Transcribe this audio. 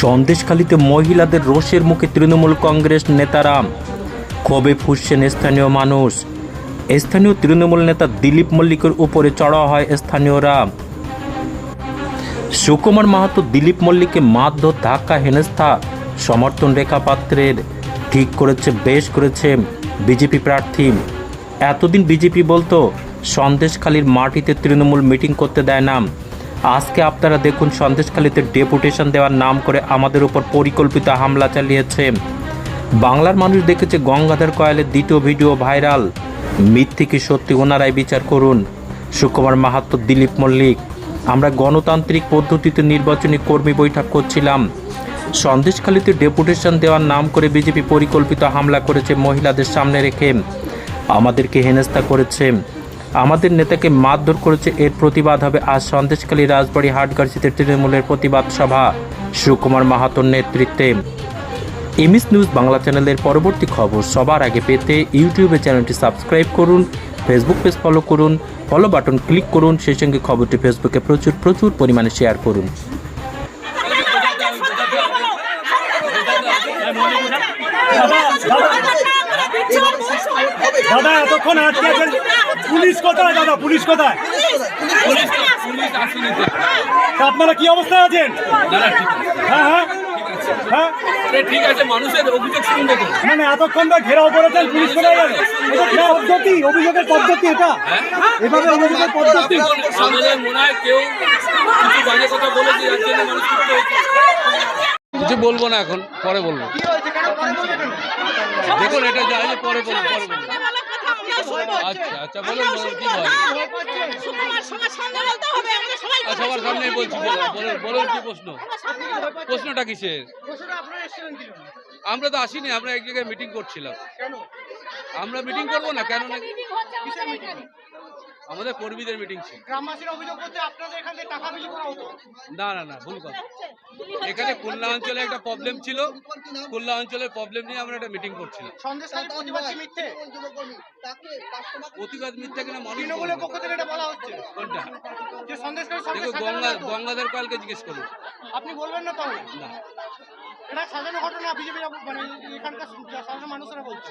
সন্দেশখালীতে মহিলাদের রোষের মুখে তৃণমূল কংগ্রেস নেতারা। ক্ষোভে ফুসছেন স্থানীয় মানুষ। স্থানীয় তৃণমূল নেতা দিলীপ মল্লিকের উপরে চড়া হয় স্থানীয়রা। সুকুমার মাহাতো দিলীপ মল্লিককে মারধর, ধাক্কা, হেনস্থা, সমর্থন রেখা পাত্রের ঠিক করেছে, বেশ করেছে বিজেপি প্রার্থী। এতদিন বিজেপি বলতো, সন্দেশখালীর মাটিতে তৃণমূল মিটিং করতে দেয় না। আজকে আপনারা দেখুন সন্দেশখালীতে ডেপুটেশন দেওয়ার নাম করে আমাদের উপর পরিকল্পিত হামলা চালিয়েছে। বাংলার মানুষ দেখেছে গঙ্গাধর কয়ালের দ্বিতীয় ভিডিও ভাইরাল। মিথ্যে কি সত্যি ওনারাই বিচার করুন? সুকুমার মাহাতো, দিলীপ মল্লিক। আমরা গণতান্ত্রিক পদ্ধতিতে নির্বাচনী কর্মী বৈঠক করছিলাম। সন্দেশখালীতে ডেপুটেশন দেওয়ার নাম করে বিজেপি পরিকল্পিত হামলা করেছে মহিলাদের সামনে রেখে। আমাদেরকে হেনস্থা করেছে। আমাদের নেতাকে মারধর করেছে এর প্রতিবাদ হবে আজ সন্দেশখালী রাজবাড়ী হাটগাছিতে তৃণমূলের প্রতিবাদ সভা সুকুমার মাহাতোর নেতৃত্বে এমএস নিউজ বাংলা চ্যানেলের পরবর্তী খবর সবার আগে পেতে ইউটিউবে চ্যানেলটি সাবস্ক্রাইব করুন ফেসবুক পেজ ফলো করুন ফলো বাটন ক্লিক করুন সেই সঙ্গে খবরটি ফেসবুকে প্রচুর প্রচুর পরিমাণে শেয়ার করুন দাদা এতক্ষণ আটকে পুলিশ কোথায় দাদা? পুলিশ কোথায়? পুলিশ পুলিশ আসেনি তো। তা আপনারা কি অবস্থায় আছেন? আছে। হ্যাঁ হ্যাঁ। হ্যাঁ? ঠিক আছে মানুষের অভিযোগ শুনব তো। মানে এতক্ষণ তো ঘেরাও করেছেন পুলিশ কোথায় গেল এটা পদ্ধতি? অভিযোগের পদ্ধতি এটা? এভাবে অভিযোগের পদ্ধতি? দেখুন, আমাদের মনে হয় কেউ কিছু বাজে কথা বলেছে যার জন্য মানুষ কিছু বলব না এখন পরে বলব। দেখুন এটা যা পরে বলব পরে বলব। আচ্ছা আচ্ছা বলুন বলুন কি বলেন আর সবার সামনে বলছি বলুন বলুন বলুন কি প্রশ্ন? প্রশ্নটা কিসের? আমরা তো আসিনি আমরা এক জায়গায় মিটিং করছিলাম। আমরা মিটিং করব না কেন না? আমাদের কর্মীদের মিটিং ছিল। গ্রামবাসীর অভিযোগ করতে আপনাদের এখান থেকে টাকা বিলি করা হতো। না না না ভুল কথা। এখানে খুলনা অঞ্চলে একটা প্রবলেম ছিল। খুলনা অঞ্চলের প্রবলেম নিয়ে আমরা একটা মিটিং করছিলাম। প্রতিবাদ মিথ্যে? কিনা মানুষ তৃণমূলের। পক্ষ থেকে এটা বলা হচ্ছে। কোনটা? যে সন্দেশখালী সঙ্গে দেখো গঙ্গা। গঙ্গাধর কালকে জিজ্ঞেস করুন। আপনি বলবেন না তাহলে? না। এটা সাজানো ঘটনা বিজেপি মানে এখানকার সাধারণ মানুষরা বলছে।